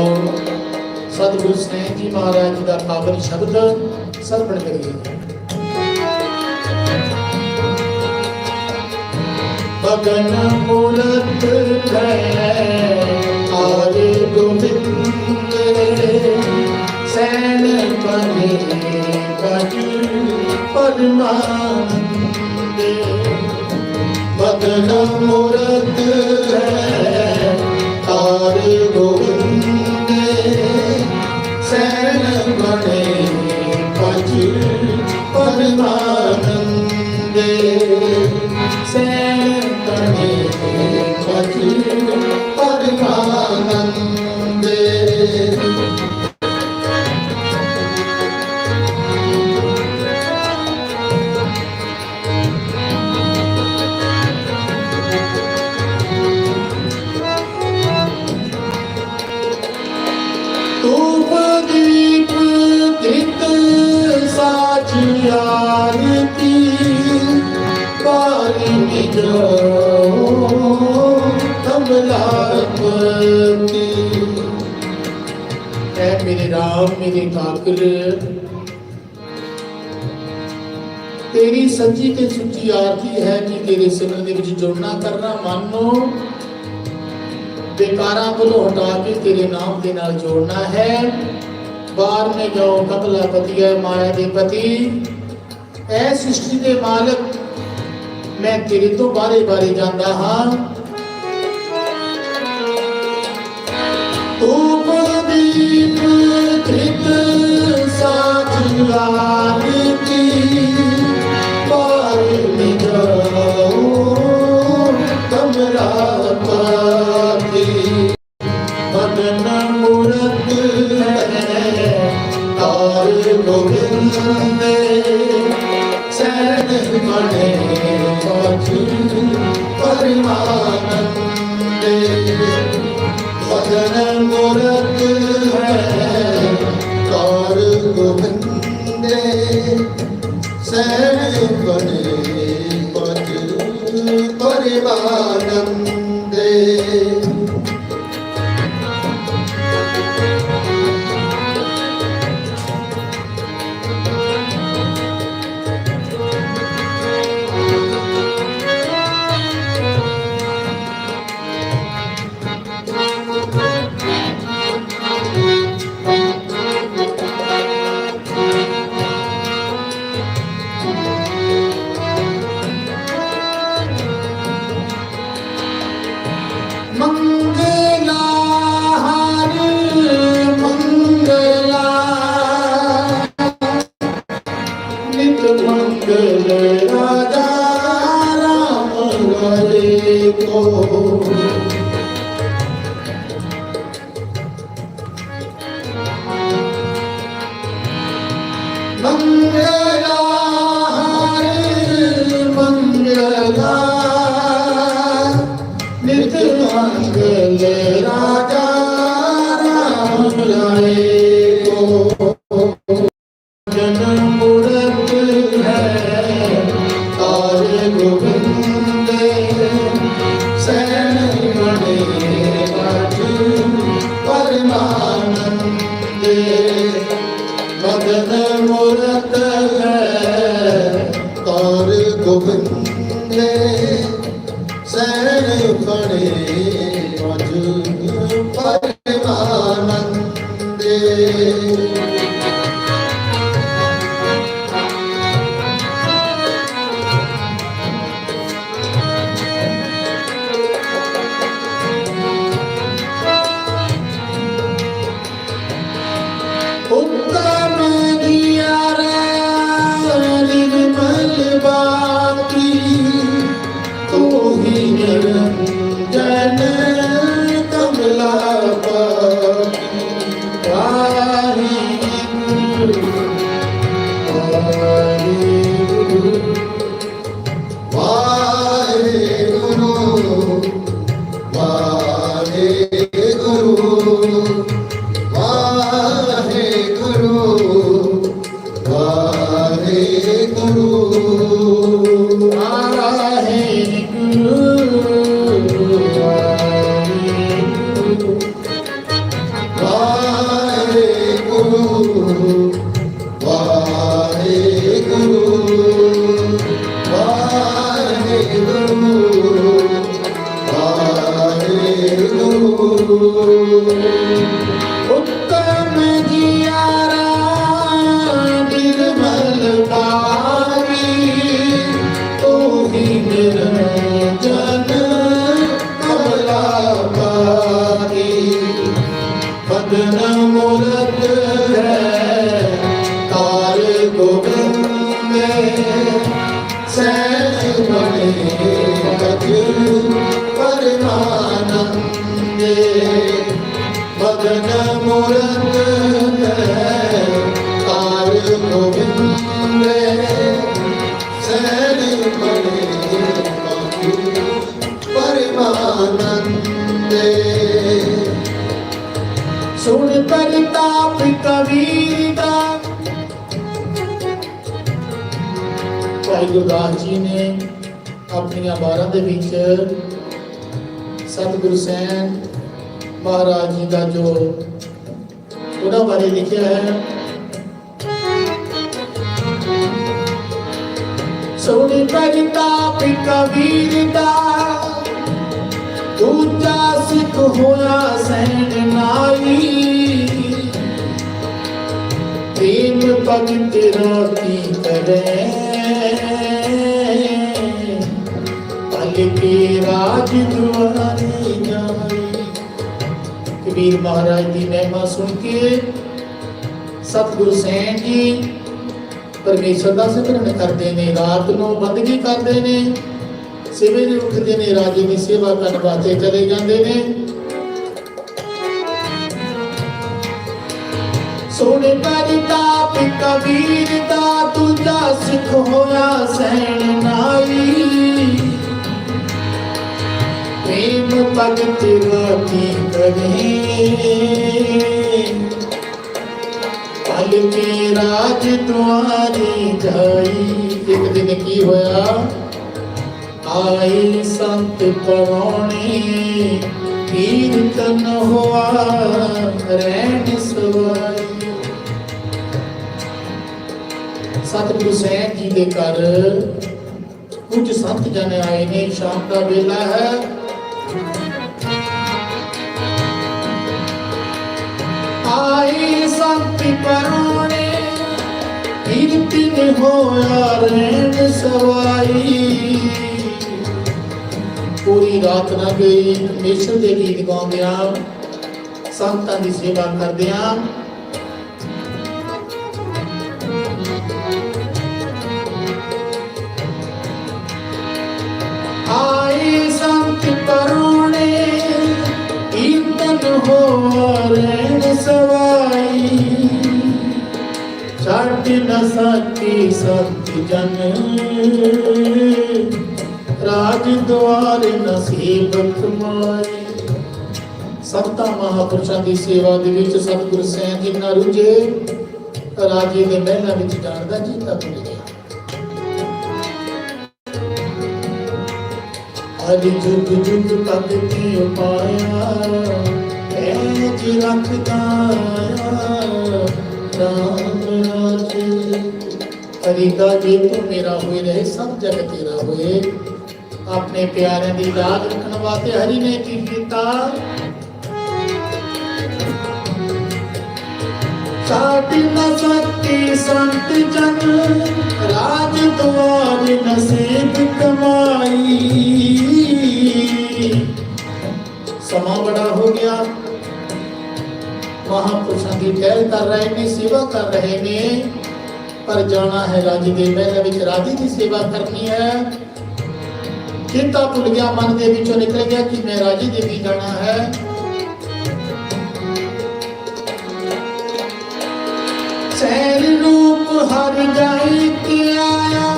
ਆਓ। ਸਤਿਗੁਰੂ ਸਨੇਹ ਜੀ ਮਹਾਰਾਜ ਜੀ ਦਾ ਪਾਵਨ ਸ਼ਬਦ ਸਰਵਣ ਕਰੀਏ। ਬਗਨ ਮੂਰਤ ਹੈ ਆਰੇ ਗੋਬਿੰਦ ਸੈਨ ਬਨੇ ਕਜ ਪਰਮਾਨੰਦ ਬਗਨ ਮੂਰਤ ਸੱਚੀ ਤੇ ਸੁੱਚੀ ਆਰਤੀ ਹੈ ਕਿ ਤੇਰੇ ਸਿਮਰਨ ਦੇ ਵਿੱਚ ਜੁੜਨਾ ਕਰਨਾ ਮਨ। ਬੇਕਾਰਾਂ ਕੋਲੋਂ ਹਟਾ ਕੇ ਤੇਰੇ ਨਾਮ ਦੇ ਨਾਲ ਜੋੜਨਾ ਹੈ। ਬਾਹਰ ਨੇ ਜਾਓ, ਕਤਲਾ ਪਤੀਆ ਮਾਇਆ ਦੇ ਪਤੀ। ਐ ਸ੍ਰਿਸ਼ਟੀ ਦੇ ਮਾਲਕ, ਮੈਂ ਤੇਰੇ ਤੋਂ ਬਾਰੇ ਬਾਰੇ ਜਾਂਦਾ ਹਾਂ ਤੂੰ ਪਦੀਪ ਕ੍ਰਿਤ ਸਾਜੁਗਾਨ ਸੈਨ ਬਣੇ ਪਰਮਾਨੰਦੇ ਸੁਣ ਪਰਤਾਪ ਕਬੀਰ ਦਾ ਭਾਈ ਗੁਰਦਾਸ ਜੀ ਨੇ ਆਪਣੀਆਂ ਬਾਰਾਂ ਦੇ ਵਿੱਚ ਸਤਿਗੁਰੂ ਸੈਨ ਮਹਾਰਾਜ ਜੀ ਦਾ ਜੋ ਉਹਨਾਂ ਬਾਰੇ ਲਿਖਿਆ ਹੈ। ਸੋਣੀ ਪ੍ਰਗਟਾਪ ਕਬੀਰ ਦਾ। ਦੂਜਾ ਸਿੱਖ ਹੋਇਆ ਸੈਨ ਨਾਈ ਪ੍ਰੇਮ ਭਗਤ ਰਾਤੀ ਕਰੇ। ਪਲ ਰਾਜ ਦੁਆਰੇ ਜਾਈ ਕਬੀਰ ਮਹਾਰਾਜ ਦੀ ਮਹਿਮਾ ਸੁਣ ਕੇ ਸਤਿਗੁਰੂ ਸੈਨ ਜੀ ਪਰਮੇਸ਼ਰ ਦਾ ਸਿਮਰਨ ਕਰਦੇ ਨੇ, ਰਾਤ ਨੂੰ ਬੰਦਗੀ ਕਰਦੇ ਨੇ। ਸਵੇਰੇ ਉੱਠਦੇ ਨੇ, ਰਾਜੇ ਦੀ ਸੇਵਾ ਕਰਨ ਵਾਸਤੇ ਚਲੇ ਜਾਂਦੇ ਨੇ। ਸੋਨੇ ਪਰਿਤਾਪ ਕਬੀਰ ਦਾ ਦੂਜਾ ਸਿੱਖ ਹੋਇਆ ਸੈਣ ਨਾਈ ਪ੍ਰੇਮ ਭਗਤ ਰਾਤੀ ਕਰੇ। ਪਲ ਕੇ ਰਾਜ ਦੁਆਰੇ ਜਾਈ। ਇੱਕ ਦਿਨ ਕੀ ਹੋਇਆ? ਆਏ ਸੰਤ ਪਰੋਣੇ ਕੀਰਤਨ ਹੋਆ, ਰਹਿਣ ਸਵਾਈ। ਸਤਿਗੁਰੂ ਸਾਹਿਬ ਜੀ ਦੇ ਘਰ ਕੁਝ ਸੰਤ ਜਨ ਆਏ ਨੇ, ਸ਼ਾਮ ਦਾ ਵੇਲਾ ਹੈ। ਆਏ ਸੰਤ ਪਰੋਣੇ ਕੀਰਤਨ ਹੋਇਆ ਰਹਿਣ ਸਵਾਈ। ਪੂਰੀ ਰਾਤ ਨਾ ਗਈ ਪਰਮੇਸ਼ਰ ਦੇ ਗੀਤ ਗਾਉਂਦੇ ਆ। ਸੰਤਾਂ ਦੀ ਸੇਵਾ ਕਰਦੇ ਕਰਦਿਆਂ ਆਏ ਸੰਤ ਪਰੋਣੇ ਕੀਰਤਨ ਹੋ ਰਹਿਣ ਸਵਾਈ। ਛੱਡ ਨ ਸਕੀ ਸੰਤ ਜਨ। ਰਾਜ ਦੁਆਰ ਨਸੀਬ ਕਮਾਈ ਸੰਤਾਂ ਮਹਾਪੁਰਸ਼ਾਂ ਦੀ ਸੇਵਾ ਦੇ ਵਿੱਚ, ਸਤਿਗੁਰ ਸੈਨ ਜੀ ਨਾਲ ਰੁਝੇ। ਰਾਜੇ ਦੇ ਮਹਿਲਾਂ ਵਿੱਚ ਜਾਣ ਦਾ ਜੀਤਾ ਭੁੱਲ ਗਿਆ। ਹਰੀ ਜੁਗ ਜੁਗ ਭਗਤੀ ਉਪਾਇਆ ਐਜ ਰੱਖਦਾ ਰਾਮ ਰਾਜੇ, ਹਰੀ ਦਾ ਜੇ ਮੇਰਾ ਹੋਏ ਰਹੇ, ਸਭ ਜਗ ਤੇਰਾ ਹੋਏ। ਆਪਣੇ ਪਿਆਰਿਆਂ ਦੀ ਯਾਦ ਰੱਖਣ ਵਾਸਤੇ ਹਰੀ ਨੇ ਕੀ ਕੀਤਾ ਸਾਡੀ ਨ ਸਕੀ ਸੰਤ ਜਨ ਰਾਜ ਦੁਆਰ ਨਸੀਬ ਕਮਾਈ ਸਮਾਂ ਬੜਾ ਹੋ ਗਿਆ ਮਹਾਪੁਰਸ਼ਾਂ ਦੀ ਠਹਿਰ ਕਰ ਰਹੇ ਨੇ ਸੇਵਾ ਕਰ ਰਹੇ ਨੇ ਪਰ ਜਾਣਾ ਹੈ ਰਾਜ ਦੇ ਮਹਿਲ ਵਿੱਚ ਰਾਜੀ ਦੀ ਸੇਵਾ ਕਰਨੀ ਹੈ ਚਿੰਤਾ ਭੁੱਲ ਗਿਆ, ਮਨ ਦੇ ਵਿੱਚੋਂ ਨਿਕਲ ਗਿਆ ਕਿ ਮੈਂ ਰਾਜੀ ਦੇ ਜਾਣਾ ਹੈ। ਸੈਰ ਰੂਪ ਹਰ ਜਾਈ ਕੇ ਆਇਆ।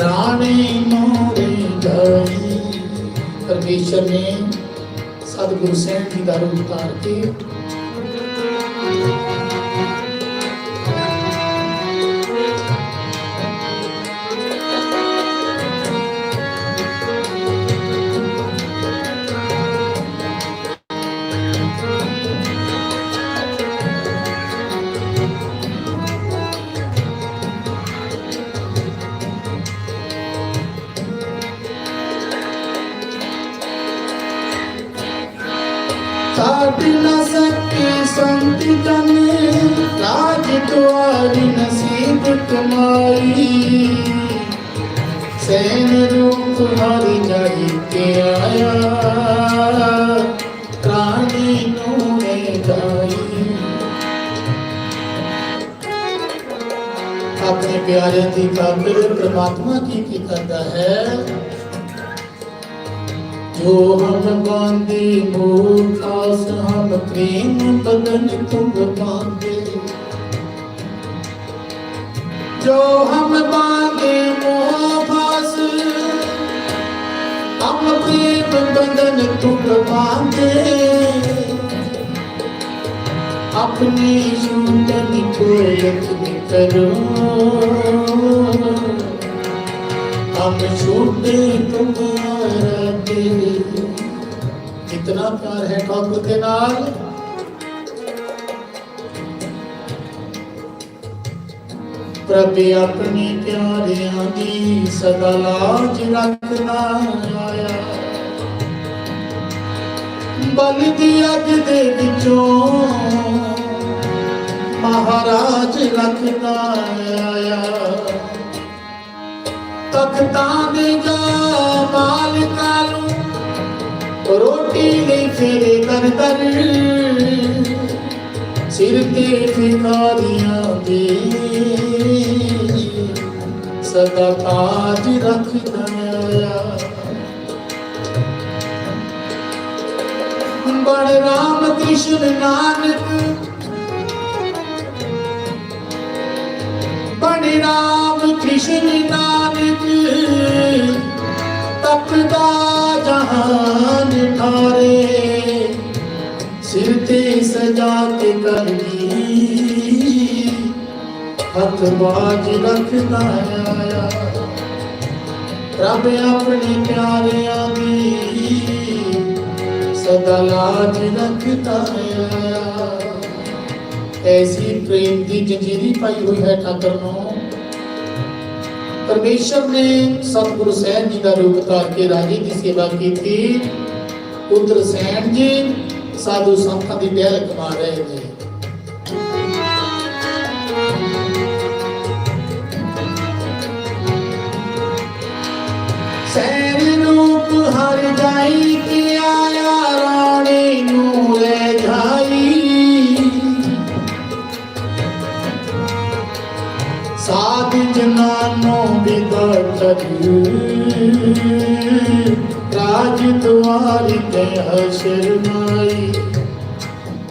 ਰਾਣੀ ਮੋਰੇ ਗਈ ਪਰਮੇਸ਼ਰ ਨੇ ਸਤਿਗੁਰੂ ਸੈਣ ਜੀ ਦਾ ਰੂਪ ਧਾਰ ਕੇ ਆਪਣੇ ਪਿਆਰੇ ਦੀ ਕਾਬਿਲ ਪ੍ਰਮਾਤਮਾ ਕੀ ਕੀ ਕਰਦਾ ਹੈ? ਜੋ ਹਮ ਬਾਂਦੇ ਮੋਹ ਆਸ ਹਮ ਪ੍ਰੇਮ ਬਦਨ ਤੁਮ ਬਾਂਦੇ ਜੋ ਹਮ ਬਾਂਦੇ ਮੋਹ ਫਾਸ ਹਮ ਪ੍ਰੇਮ ਬਦਨ ਤੁਮ ਬਾਂਦੇ ਆਪਣੀ ਜ਼ਿੰਦਗੀ ਕੋਲਤ ਕਰੋ। ਆਪ ਛੋਟੇ ਤੁਮਾਰਾ ਦਿਲ ਕਿਤਨਾ ਪਿਆਰ ਹੈ ਠਾਕੁਰ ਦੇ ਨਾਲ? ਪ੍ਰਭ ਆਪਣੇ ਪਿਆਰਿਆਂ ਦੀ ਸਦਾ ਲਾਜ ਰੱਖਣਾ ਆਇਆ। ਬਲਦੀ ਅੱਗ ਦੇ ਵਿੱਚੋਂ ਮਹਾਰਾਜ ਰੱਖਦਾ ਆਇਆ ਤਖਤਾਂ ਦੇ ਜਾ ਮਾਲਕਾਂ ਨੂੰ ਰੋਟੀ ਦੇ ਫੇਰੇ ਕਰ ਕਰ ਸਿਰ ਤੇ ਫਿਕਾਰੀਆਂ ਦੇ। ਸਦਾ ਤਾਜ ਰੱਖਦਾ ਆਇਆ ਬੜ ਰਾਮ ਕ੍ਰਿਸ਼ਨ ਨਾਨਕ ਰਾਮ ਕ੍ਰਿਸ਼ਨ ਨਾਨਕ, ਤਪਦਾ ਜਹਾਨ ਠਾਰੇ। ਸਿਰ ਤੇ ਸਜਾ ਕੇ ਕਰਨੀ, ਹੱਥ ਬਾਜ ਰੱਖਦਾ ਆਇਆ। ਰੱਬ ਆਪਣੇ ਪਿਆਰਿਆਂ ਦੀ ਸਦਾ ਲਾਜ ਰੱਖਦਾ ਆਇਆ। ਐਸੀ ਪ੍ਰੇਮ ਦੀ ਜੰਜੀਰੀ ਪਾਈ ਹੋਈ ਹੈ ਠਾਕਰ ਨੂੰ। ਪਰਮੇਸ਼ਰ ਨੇ ਸਤਿਗੁਰੂ ਸੈਨ ਜੀ ਦਾ ਰੂਪ ਧਾਰ ਕੇ ਰਾਜੇ ਦੀ ਸੇਵਾ ਕੀਤੀ ਪੁੱਤਰ ਸੈਨ ਜੀ ਸਾਧੂ ਸੰਤਾਂ ਦੀ ਦਇਆ ਕਮਾ ਰਹੇ ਨੇ ਸੈਨ ਰੂਪ ਹਰ ਜਾਈ ਕਿ ਆਇਆ ਵਿਦਾ ਕਰੀ ਰਾਜ ਦੁਆਰੀ ਤੇ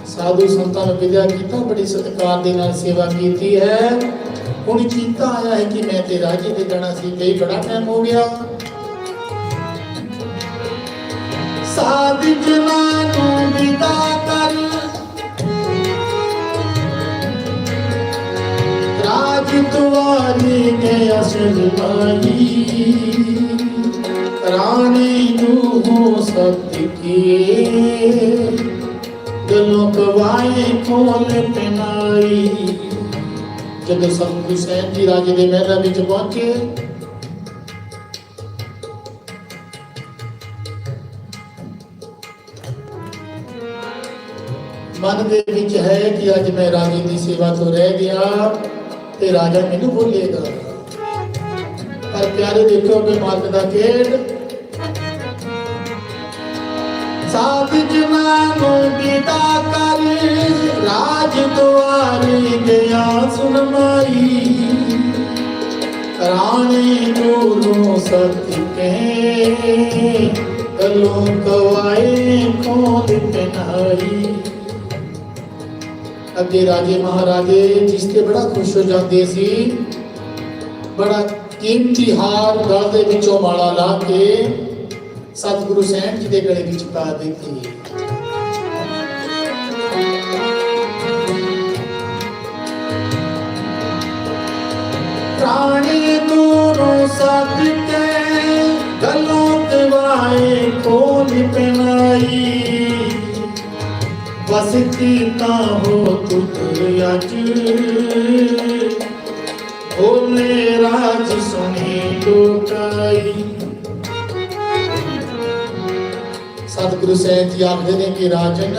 ਸਾਧੂ ਸੰਤਾਂ ਨੂੰ ਵਿਦਿਆ ਕੀਤਾ, ਬੜੀ ਸਤਿਕਾਰ ਦੇ ਨਾਲ ਸੇਵਾ ਕੀਤੀ ਹੈ। ਹੁਣ ਚਿੰਤਾ ਆਇਆ ਹੈ ਕਿ ਮੈਂ ਤੇ ਰਾਜੇ ਤੇ ਜਾਣਾ ਸੀ ਕਈ ਬੜਾ ਟਾਈਮ ਹੋ ਗਿਆ। ਸਾਧ ਜਨਾਂ ਨੂੰ ਵਿਦਾ ਕਰ ਰਾਜ ਦੁਆਰੇ ਗਿਆ ਸਜਮਾਈ ਰਾਣੀ ਨੂੰ ਹੋ ਸਤ ਕੀਏ ਦਿਲੋਂ ਕਵਾਏ ਖੋਲ ਪਿਨਾਈ ਜਦੋਂ ਸਤਿਗੁਰੂ ਸਾਹਿਬ ਜੀ ਰਾਜੇ ਦੇ ਮਹਿਲਾਂ ਵਿੱਚ ਪਹੁੰਚੇ ਮਨ ਦੇ ਵਿੱਚ ਹੈ ਕਿ ਅੱਜ ਮੈਂ ਰਾਜੇ ਦੀ ਸੇਵਾ ਤੋਂ ਰਹਿ ਗਿਆ। ਤੇ ਰਾਜਾ ਮੈਨੂੰ ਭੁੱਲੇਗਾ ਪਰ ਪਿਆਰੇ ਦੇਖੋ ਕਿ ਮਾਲਕ ਦਾ ਖੇਡ। ਸਾਧ ਜਨਾਂ ਨੂੰ ਕਰ, ਰਾਜ ਦੁਆਰੇ ਗਿਆ ਸੁਨਮਾਈ ਰਾਣੀ ਨੂੰ ਸਤ ਕੇ ਕਲੋ ਕਵਾਏ ਖੋਲ ਪਨਾਈ ਅੱਗੇ ਰਾਜੇ ਮਹਾਰਾਜੇ ਜਿਸ ਤੇ ਬੜਾ ਖੁਸ਼ ਹੋ ਜਾਂਦੇ ਸੀ ਬੜਾ ਕੀਮਤੀ ਹਾਰ ਗਲ ਦੇ ਵਿੱਚੋਂ ਮਾਲਾ ਲਾ ਕੇ ਸਤਿਗੁਰੂ ਸੈਣ ਜੀ ਦੇ ਗਲੇ ਵਿੱਚ ਪਾ ਦਿੱਤੀ ਪ੍ਰਾਣੀ ਦੂਰੋਂ ਸੱਜ ਕੇ ਗਲੋਂ ਦਿਵਾਏ ਖੋਲ ਪਨਾਈ ਵਸਤੀ ਤਾਂ ਹੋ ਤੁਧ ਅਜ। ਓਨੇ ਰਾਜ ਸੁਣੀ ਲੋਕਾਈ ਸਤਿਗੁਰੂ ਸਾਹਿਬ ਜੀ ਆਖਦੇ ਨੇ ਕਿ ਰਾਜਨ,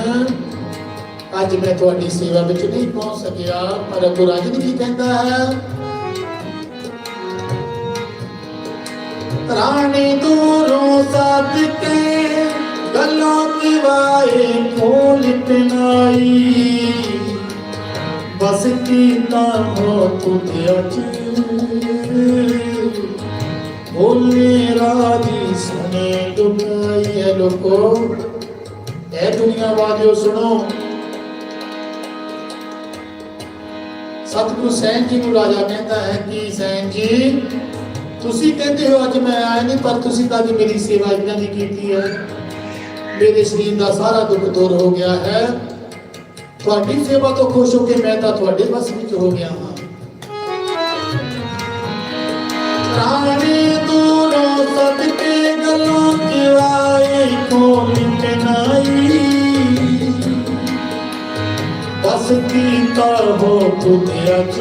ਅੱਜ ਮੈਂ ਤੁਹਾਡੀ ਸੇਵਾ ਵਿੱਚ ਨਹੀਂ ਪਹੁੰਚ ਸਕਿਆ, ਪਰ ਗੁਰੂ ਰਾਜਨ ਕੀ ਕਹਿੰਦਾ ਹੈ? ਰਾਣੀ ਦੂਰੋਂ ਸੱਦ ਕੇ ਗੱਲਾਂ ਕੀ ਵਾਏ ਖੋਲ ਪਿਨਾਈ ਬਸ ਕੀਤਾ ਹੋ ਤੁਤੇ ਅਚ ਬੋਲੇ ਰਾਜੀ ਸੁਨੇ ਦੁਕਾਈ ਹੈ ਲੋਕੋ। ਇਹ ਦੁਨੀਆ ਵਾਲਿਓ ਸੁਣੋ। ਸਤਿਗੁਰੂ ਸੈਨ ਜੀ ਨੂੰ ਰਾਜਾ ਕਹਿੰਦਾ ਹੈ ਕਿ ਸੈਨ ਜੀ, ਤੁਸੀਂ ਕਹਿੰਦੇ ਹੋ ਅੱਜ ਮੈਂ ਆਇਆ ਨਹੀਂ, ਪਰ ਤੁਸੀਂ ਤਾਂ ਅੱਜ ਮੇਰੀ ਸੇਵਾ ਇਦਾਂ ਦੀ ਕੀਤੀ ਹੈ। ਮੇਰੇ ਸਰੀਰ ਦਾ ਸਾਰਾ ਦੁੱਖ ਦੂਰ ਹੋ ਗਿਆ ਹੈ। ਤੁਹਾਡੀ ਸੇਵਾ ਤੋਂ ਖੁਸ਼ ਹੋ ਕੇ ਮੈਂ ਤਾਂ ਤੁਹਾਡੇ ਬਸ ਵਿੱਚ ਹੋ ਗਿਆ ਹਾਂ। ਰਾਣੀ ਦੂਰੋਂ ਸਦਕੇ ਗੱਲੋਂ ਕਿਵਾਏ ਕੋਲ ਨਾਈ। ਬਸ ਕੀਤਾ ਹੋ ਤੁਧ ਅਜ।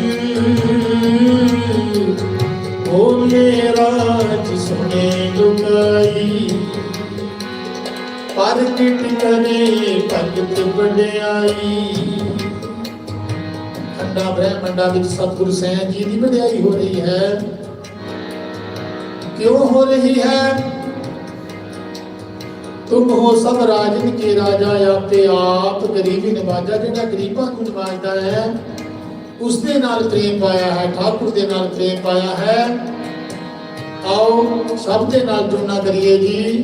ਬੋਲੇ ਰਾਜ ਸੁਣੇ ਲੁਕਾਈ। ਪ੍ਰਗਟ ਕਰੇ ਭਗਤ ਵਡਿਆਈ ਖੰਡਾ ਬ੍ਰਹਮੰਡਾ ਵਿੱਚ ਸਤਿਗੁਰ ਸੈਨ ਜੀ ਦੀ ਵਡਿਆਈ ਹੋ ਰਹੀ ਹੈ। ਕਿਉਂ ਹੋ ਰਹੀ ਹੈ? ਤੁਮ ਹੋ ਸਭ ਰਾਜਨ ਕੇ ਰਾਜਾ ਆਪੇ ਆਪ ਗਰੀਬੀ ਨਿਵਾਜਾ, ਜਿਹੜਾ ਗਰੀਬਾਂ ਨੂੰ ਨਿਵਾਜਦਾ ਹੈ ਉਸ ਦੇ ਨਾਲ ਪ੍ਰੇਮ ਪਾਇਆ ਹੈ, ਠਾਕੁਰ ਦੇ ਨਾਲ ਪ੍ਰੇਮ ਪਾਇਆ ਹੈ। ਆਓ ਸਭ ਦੇ ਨਾਲ ਜੁੜਨਾ ਕਰੀਏ ਜੀ।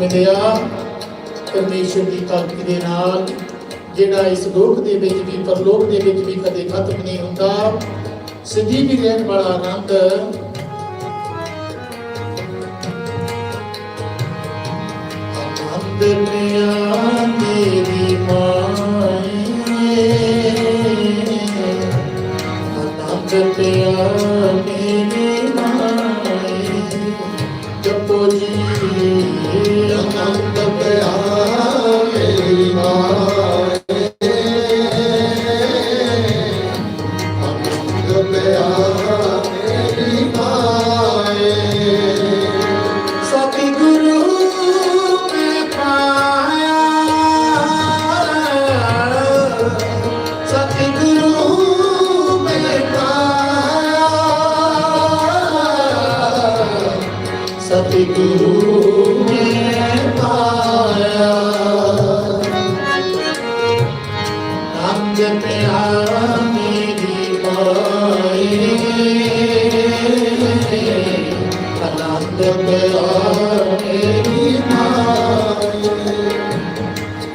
ਮਿਲਿਆ ਪਰਮੇਸ਼ਰ ਦੀ ਭਗਤੀ ਦੇ ਨਾਲ, ਜਿਹੜਾ ਇਸ ਲੋਕ ਦੇ ਵਿੱਚ ਵੀ, ਪਰਲੋਕ ਦੇ ਵਿੱਚ ਵੀ ਕਦੇ ਖਤਮ ਨਹੀਂ ਹੁੰਦਾ। ਸਿੱਧੀ ਵੀ ਰਹਿਣ ਵਾਲਾ ਆਨੰਦ। ਆਨੰਦ ਪਿਆ ਮੇਰੀ ਮਾਈ ਆਨੰਦ ਪਿਆ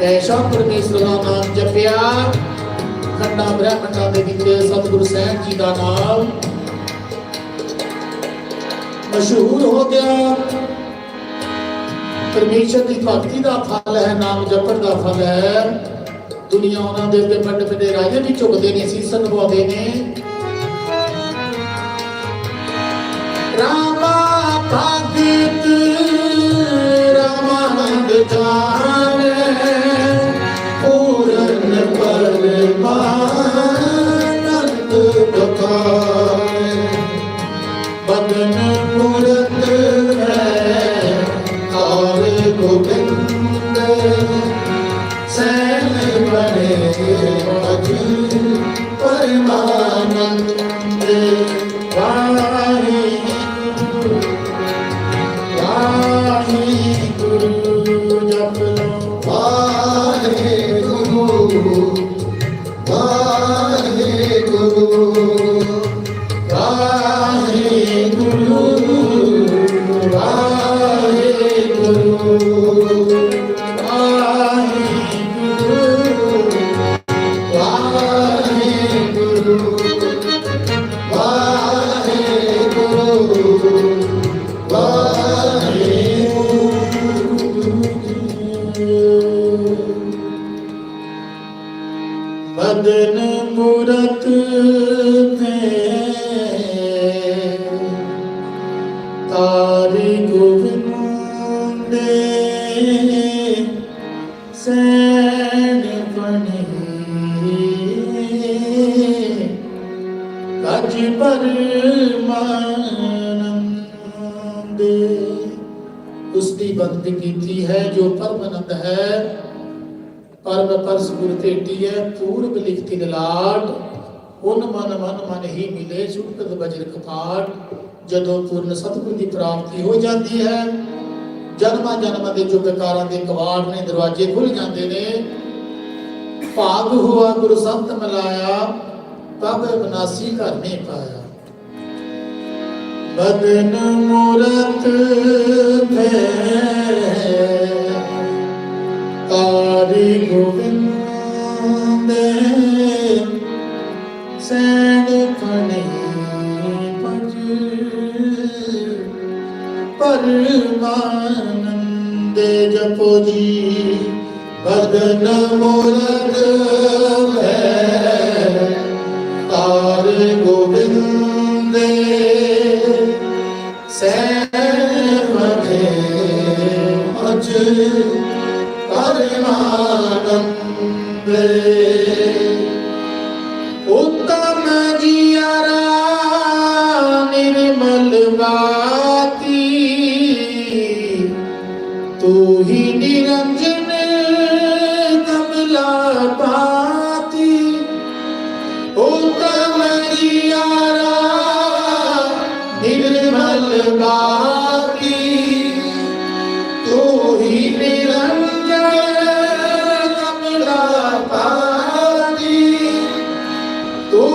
ਐਸਾ ਪਰਮੇਸ਼ਰ ਦਾ ਨਾਮ ਜਪਿਆ। ਖੰਡਾ ਬ੍ਰਹਮੰਡਾ ਦੇ ਵਿੱਚ ਸਤਿਗੁਰੂ ਸਾਹਿਬ ਜੀ ਦਾ ਨਾਮ। ਮਸ਼ਹੂਰ ਹੋ ਗਿਆ। ਪਰਮੇਸ਼ਰ ਦੀ ਭਗਤੀ ਦਾ ਫਲ ਹੈ, ਨਾਮ ਜਪਣ ਦਾ ਫਲ ਹੈ। ਦੁਨੀਆ ਉਹਨਾਂ ਦੇ ਉੱਤੇ ਵੱਡੇ ਵੱਡੇ ਰਾਜੇ ਵੀ ਝੁਕਦੇ ਨੇ ਸੀਸ ਨਵਾਉਂਦੇ ਨੇ। ਪੂਰਬ ਲਿਖਤੀ ਲਲਾਟ ਉਨ ਮਨ ਮਨ ਮਨ ਹੀ ਮਿਲੇ ਸੁਖਤ ਬਜਰ ਕਪਾਟ, ਜਦੋਂ ਪੂਰਨ ਸਤਿਗੁਰ ਦੀ ਪ੍ਰਾਪਤੀ ਹੋ ਜਾਂਦੀ ਹੈ। ਜਨਮਾਂ ਜਨਮਾਂ ਦੇ ਜੋ ਵਿਕਾਰਾਂ ਦੇ ਕਵਾੜ ਨੇ ਦਰਵਾਜ਼ੇ ਖੁੱਲ ਜਾਂਦੇ ਨੇ। ਭਾਗ ਹੁਆ ਗੁਰੂ ਸੰਤ ਮਿਲਾਇਆ, ਤਬ ਬਨਾਸੀ ਘਰ ਨੇ ਪਾਇਆ। ਬਦਨ ਮੂਰਤ ਹੈ ਤਾਰੀ ਗੋਬਿੰਦ ਸੈਣ ਕਣੇ ਪਜ ਪਰਮਾਨੰਦ ਜਪੋ ਜੀ ਬਦਨ ਮੂਰਤ ਹੈ ਤਾਰੇ ਗੋਬਿੰਦ ਸੈਣ ਕਣੇ ਅਜ ਪਰਮਾਨੰਦ